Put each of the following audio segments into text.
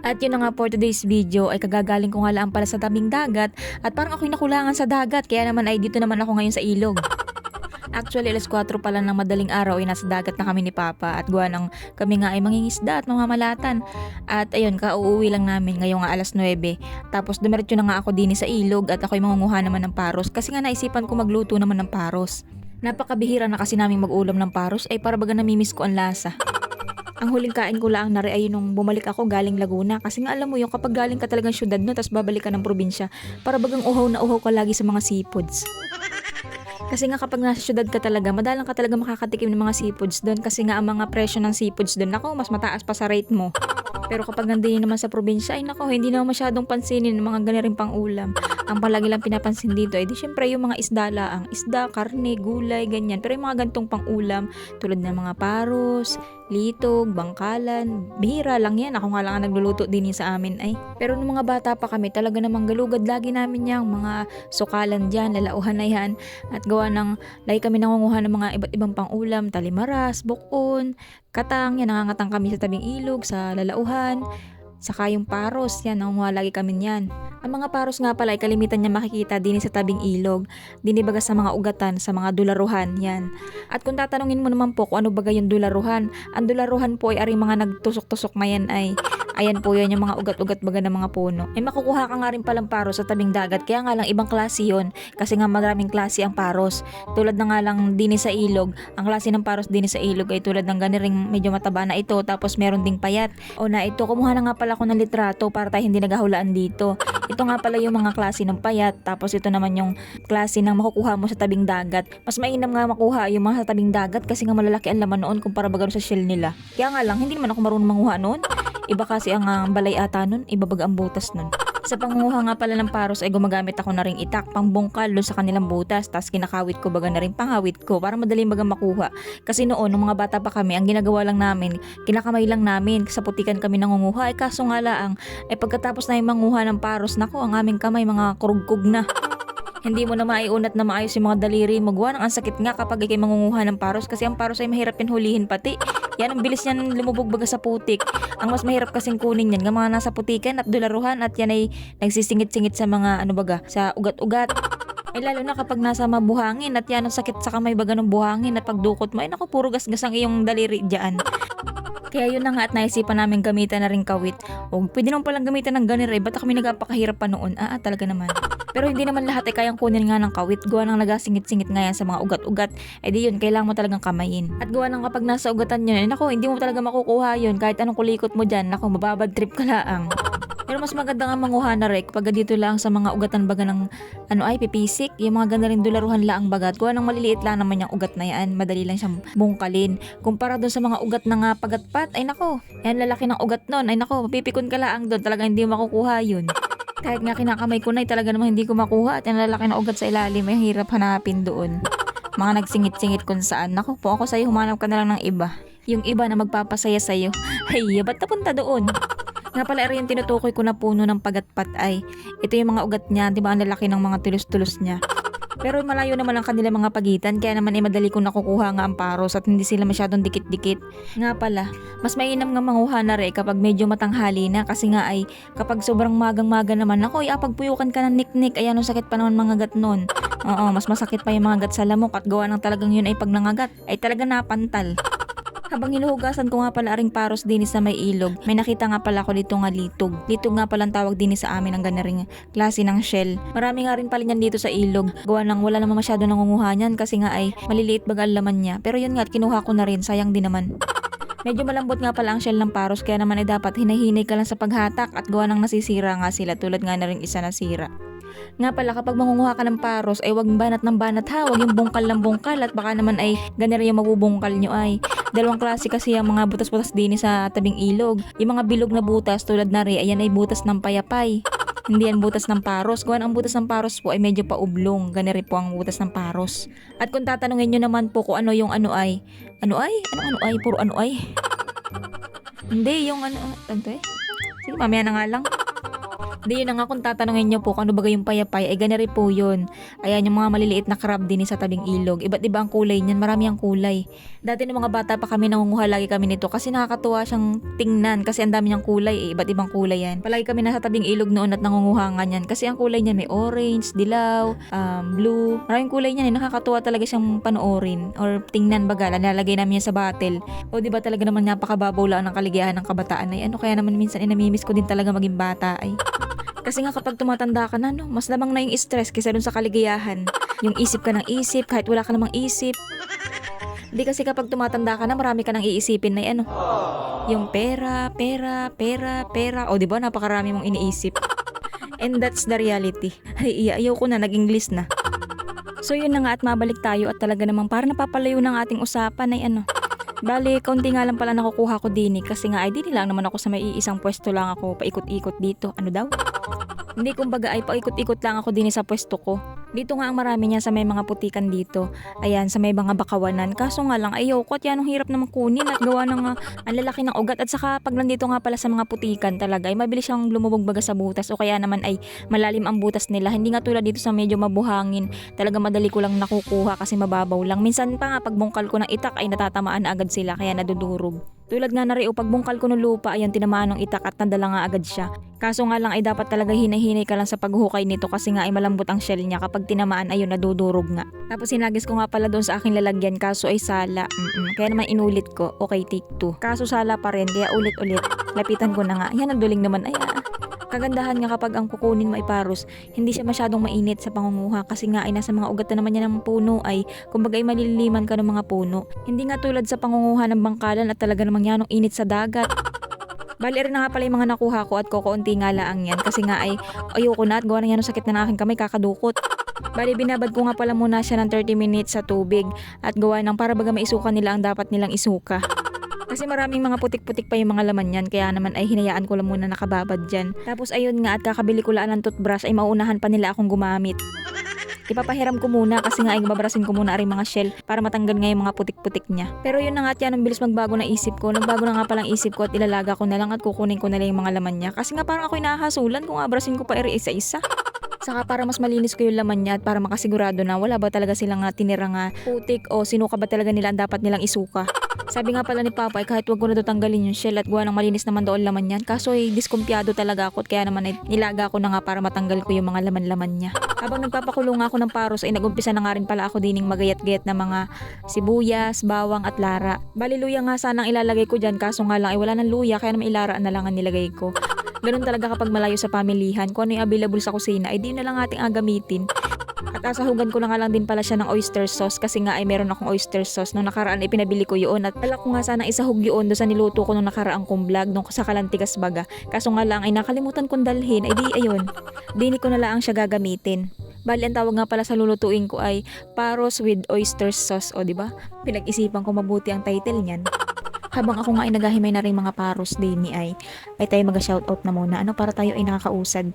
At yun na nga for today's video ay kagagaling ko nga lang pala sa tabing dagat at parang ako'y nakulangan sa dagat kaya naman ay dito naman ako ngayon sa ilog. Actually, alas 4 pala ng madaling araw ay nasa dagat na kami ni Papa at gawa ng kami nga ay mangingisda at mamamalatan. At ayun, kauuwi lang namin ngayong nga alas 9. Tapos dumiretso na nga ako din sa ilog at ako'y mangunguha naman ng paros kasi nga naisipan ko magluto naman ng paros. Napakabihira na kasi namin mag-ulam ng paros ay para baga namimiss ko ang lasa. Ang huling kain ko lang na ay nung bumalik ako galing Laguna kasi nga alam mo yung kapag galing ka talagang syudad no tapos babalik ka ng probinsya para bagang uhaw na uhaw ka lagi sa mga seafoods. Kasi nga kapag nasa syudad ka talaga, madalang ka talaga makakatikim ng mga seafoods doon kasi nga ang mga presyo ng seafoods doon, nako, mas mataas pa sa rate mo. Pero kapag nandun naman sa probinsya, ay nako, hindi naman masyadong pansinin ng mga ganiring pang ulam. Ang palagi lang pinapansin dito ay di syempre yung mga isda laang. Isda, karne, gulay, ganyan. Pero yung mga gantong pang ulam, tulad ng mga paros, litog, bangkalan, bihira lang yan. Ako nga lang ang nagluluto din sa amin ay. Pero nung mga bata pa kami, talaga namang galugad lagi namin yung mga sukalan dyan, lalauhan na yan. At gawa ng, lagi kami nangunguha ng mga iba't ibang pang ulam, talimaras, bukon, katang, yan nangangatang kami sa tabing ilog, sa lalauhan. Saka yung paros, yan, nangunguha lagi kami yan. Ang mga paros nga pala ay kalimitan niya makikita din sa tabing ilog. Dinibaga sa mga ugatan, sa mga dularuhan, yan. At kung tatanungin mo naman po kung ano baga yung dularuhan, ang dularuhan po ay aring mga nagtusok-tusok na yan ay Ayan po yan yung mga ugat-ugat baga ng mga puno. Ay makukuha ka nga rin palang paros sa tabing dagat. Kaya nga lang ibang klase yon Kasi nga maraming klase ang paros. Tulad na nga lang din sa ilog. Ang klase ng paros din sa ilog ay tulad ng ganiring medyo mataba na ito. Tapos meron ding payat. O na ito, kumuha na nga pala ako ng litrato para tayo hindi nagahulaan dito. Ito nga pala yung mga klase ng payat. Tapos ito naman yung klase ng makukuha mo sa tabing dagat. Mas mainam nga makuha yung mga sa tabing dagat kasi nga malalaki ang laman noon kumpara baga sa shell nila. Kaya nga lang, hindi naman ako marunong manguha noon. Iba kasi ang ah, balay ata nun, iba baga ang butas nun. Sa pangunguha nga pala ng paros ay gumagamit ako na ring itak, pangbungkal doon sa kanilang butas, tapos kinakawit ko baga na rin pangawit ko para madali baga makuha. Kasi noon, nung mga bata pa kami, ang ginagawa lang namin, kinakamay lang namin, sa putikan kami nangunguha, ay kaso nga laang, ay pagkatapos na yung manguha ng paros, nako, ang aming kamay, mga kurugkog na. Hindi mo na maiunat na maayos yung mga daliri mo. Gawa ng ang sakit nga kapag ikay mangunguha ng paros kasi ang paros ay mahirap yan hulihin pati. Yan, ang bilis niyan lumubog baga sa putik. Ang mas mahirap kasing kunin yan, ng mga nasa putikan at dularuhan at yan ay nagsisingit-singit sa mga ano baga, sa ugat-ugat. Ay lalo na kapag nasa mabuhangin at yan ang sakit sa kamay baga ng buhangin at pagdukot mo, ay naku, puro gasgas ang iyong daliri dyan. Kaya yun na nga at naisipan namin gamitan na rin kawit. O pwede naman palang gamitan ng ganir eh, ba't kami nagpakahirap pa noon? Ah, ah, talaga naman. Pero hindi naman lahat ay kayang kunin nga ng kawit. Gawa ng nagasingit-singit nga yan sa mga ugat-ugat. Eh di yun, kailangan mo talagang kamayin. At gawa ng kapag nasa ugatan yun, eh nako, hindi mo talaga makukuha yun. Kahit anong kulikot mo dyan, nako, mababad trip ka laang. Pero mas maganda nga manguha na rek pag dito lang sa mga ugatan baga ng ano ay pipisik, yung mga ganda rin dularuhan laang bagat. Gawa ng maliliit lang naman yung ugat na yan, madali lang siyang bungkalin. Kumpara doon sa mga ugat na nga pagatpat, ay nako, yan lalaki ng ugat nun, ay nako, mapipikon ka laang doon, talagang hindi makukuha yun. Kahit nga kinakamay ko na, ay talaga namang hindi ko makuha at yung lalaki ng ugat sa ilalim, ay hirap hanapin doon. Mga nagsingit-singit kung saan. Naku po, ako sa'yo, humanap ka na lang ng iba. Yung iba na magpapasaya sa'yo. Ay, ba't napunta doon? Nga pala yung tinutukoy ko na puno ng pagatpat ay ito yung mga ugat niya, di ba ang lalaki ng mga tulos-tulos niya. Pero malayo naman ang kanila mga pagitan kaya naman ay madali kong nakukuha nga ang paros at hindi sila masyadong dikit-dikit. Nga pala, mas mainam nga manguha na rin kapag medyo matanghali na kasi nga ay kapag sobrang magang-maga naman ako, pagpuyukan ka ng niknik, ayan ang sakit pa naman mga gat nun. Oo, mas masakit pa yung mga gat sa lamok at gawa ng talagang yun ay pag nangagat, ay talaga napantal. Habang hinuhugasan ko nga pala aring paros din sa may ilog, may nakita nga pala ako dito nga litog. Litog nga pala ang tawag din sa amin ng ganaring klase ng shell. Marami nga rin pala niyan dito sa ilog. Gawa nang wala naman masyado nangunguha niyan kasi nga ay maliliit bagal laman niya. Pero yun nga, at kinuha ko na rin, sayang din naman. Medyo malambot nga pala ang shell ng paros kaya naman ay dapat hinahinay ka lang sa paghatak at gawa nang nasisira nga sila tulad nga na rin isa nasira. Nga pala kapag mangunguha ka ng paros ay wag banat ng banat ha, wag yung bungkal ng bungkal at baka naman ay ganun yung mabubungkal nyo ay. Dalawang klase kasi ang mga butas-butas din sa tabing ilog. Yung mga bilog na butas tulad na rin, ayan ay butas ng payapay. Hindi yan butas ng paros. Gawan ang butas ng paros po ay medyo paublong. Ganun rin po ang butas ng paros. At kung tatanungin nyo naman po kung ano yung ano ay, ano ay? Ano ano ay? Puro ano ay? Hindi, yung ano, ano to eh? Sige, mamaya na nga lang. Di yun na nga kung tatanungin nyo po kung ano ba yung payapay, ay ganari po yun. Ayan yung mga maliliit na crab din sa tabing ilog. Iba't iba ang kulay niyan, marami ang kulay. Dati ng mga bata pa kami nangunguha lagi kami nito kasi nakakatuwa siyang tingnan kasi ang dami niyang kulay eh, iba't ibang kulay yan. Palagi kami nasa tabing ilog noon at nangunguha nga niyan kasi ang kulay niyan may orange, dilaw, um, blue. Maraming kulay niyan eh, nakakatuwa talaga siyang panoorin or tingnan baga, nalalagay namin yan sa bottle. O di ba talaga naman napakababaw lang ng kaligayahan ng kabataan ay ano kaya naman minsan inamimiss ko din talaga maging bata ay. Kasi nga kapag tumatanda ka na, no, mas lamang na yung stress kaysa dun sa kaligayahan. Yung isip ka ng isip, kahit wala ka namang isip. Hindi kasi kapag tumatanda ka na, marami ka nang iisipin na ano. Yung pera, pera, pera, pera. O di ba napakarami mong iniisip. And that's the reality. Ay, ayaw ko na, nag-English na. So yun na nga at mabalik tayo at talaga namang para napapalayo ng ating usapan ay ano. Bali, kaunti nga lang pala nakukuha ko din eh, kasi nga ay di lang naman ako sa may iisang pwesto lang ako paikot-ikot dito. Ano daw? Hindi kumbaga ay paikot-ikot lang ako din sa pwesto ko. Dito nga ang marami niya sa may mga putikan dito. Ayan, sa may mga bakawanan. Kaso nga lang, ayaw ko at yan ang hirap naman kunin at gawa ng uh, ang lalaki ng ugat. At saka pag nandito nga pala sa mga putikan talaga, ay mabilis siyang lumubog baga sa butas o kaya naman ay malalim ang butas nila. Hindi nga tulad dito sa medyo mabuhangin. Talaga madali ko lang nakukuha kasi mababaw lang. Minsan pa nga pag bungkal ko ng itak ay natatamaan na agad sila kaya nadudurog. Tulad nga na rin, pagbungkal ko ng lupa, ayan tinamaan ng itak at nadala nga agad siya. Kaso nga lang ay dapat talaga hinay-hinay ka lang sa paghukay nito kasi nga ay malambot ang shell niya kapag tinamaan ayun nadudurog nga. Tapos sinagis ko nga pala doon sa aking lalagyan kaso ay sala. Mm-mm. Kaya naman inulit ko, okay take two. Kaso sala pa rin kaya ulit-ulit. Lapitan ko na nga. Yan ang duling naman ay ah. Kagandahan nga kapag ang kukunin mo ay paros, hindi siya masyadong mainit sa pangunguha kasi nga ay nasa mga ugat na naman niya ng puno ay kumbaga ay maliliman ka ng mga puno. Hindi nga tulad sa pangunguha ng bangkalan at talaga namang yan ang init sa dagat. Bali na nga pala yung mga nakuha ko at kukunti nga laang yan kasi nga ay ayoko na at gawa na yan ng sakit na ng aking kamay kakadukot. Bali binabad ko nga pala muna siya ng 30 minutes sa tubig at gawa ng para baga maisuka nila ang dapat nilang isuka. Kasi maraming mga putik-putik pa yung mga laman yan, kaya naman ay hinayaan ko lang muna nakababad dyan. Tapos ayun nga at kakabili ko lang ng toothbrush ay maunahan pa nila akong gumamit. Ipapahiram ko muna kasi nga ay babrasin ko muna ang mga shell para matanggal nga yung mga putik-putik niya. Pero yun na nga at yan ang bilis magbago na isip ko. Nagbago na nga palang isip ko at ilalaga ko na lang at kukunin ko na lang yung mga laman niya. Kasi nga parang ako'y nahahasulan kung abrasin ko pa eri isa-isa. Saka para mas malinis ko yung laman niya at para makasigurado na wala ba talaga silang nga tinira nga putik o sinuka ba talaga nila ang dapat nilang isuka. Sabi nga pala ni Papa ay kahit wag ko na tanggalin yung shell at gawa ng malinis naman doon laman yan. Kaso ay diskumpiyado talaga ako at kaya naman ay nilaga ko na nga para matanggal ko yung mga laman-laman niya. Habang nagpapakulong nga ako ng paros ay nagumpisa na nga rin pala ako dining magayat-gayat na mga sibuyas, bawang at lara. Bali luya nga sanang ilalagay ko dyan kaso nga lang ay wala ng luya kaya naman ilara na lang ang nilagay ko. Ganun talaga kapag malayo sa pamilihan. Kung ano yung available sa kusina, ay di na lang ating agamitin. At asahugan ko na nga lang din pala siya ng oyster sauce kasi nga ay meron akong oyster sauce nung nakaraan ay pinabili ko yun at pala ko nga sana isahog yun do sa niluto ko nung nakaraang kong vlog nung sa Kalantigas Baga. Kaso nga lang ay nakalimutan kong dalhin ay di ayun. Dini ko na lang siya gagamitin. Bali, ang tawag nga pala sa lulutuin ko ay Paros with Oyster Sauce, o di ba? Pinag-isipan ko mabuti ang title niyan. Habang ako nga ay naghahimay na rin mga paros din ni ay, ay tayo mag-shoutout na muna. Ano para tayo ay nakakausad.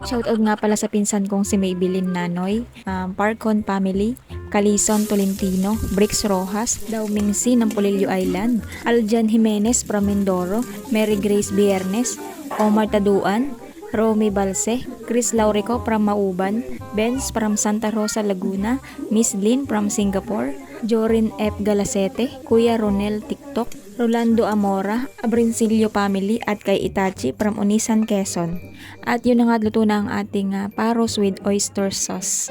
Shoutout nga pala sa pinsan kong si Maybelline Nanoy, um, Parcon Family, Calison Tolentino, Brix Rojas, Dauming C ng Polillo Island, Aljan Jimenez from Mindoro, Mary Grace Biernes, Omar Taduan, Romy Balse, Chris Laurico from Mauban, Benz from Santa Rosa, Laguna, Miss Lynn from Singapore, Jorin F. Galasete, Kuya Ronel TikTok, Rolando Amora, Abrincilio Family at kay Itachi from Unisan, Quezon. At yun na nga luto na ang ating ah, paros with oyster sauce.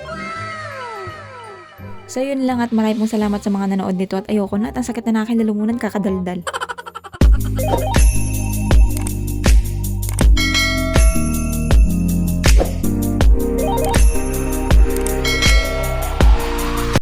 So yun lang at maraming pong salamat sa mga nanood nito at ayoko na at ang sakit na nakin lumunan kakadaldal.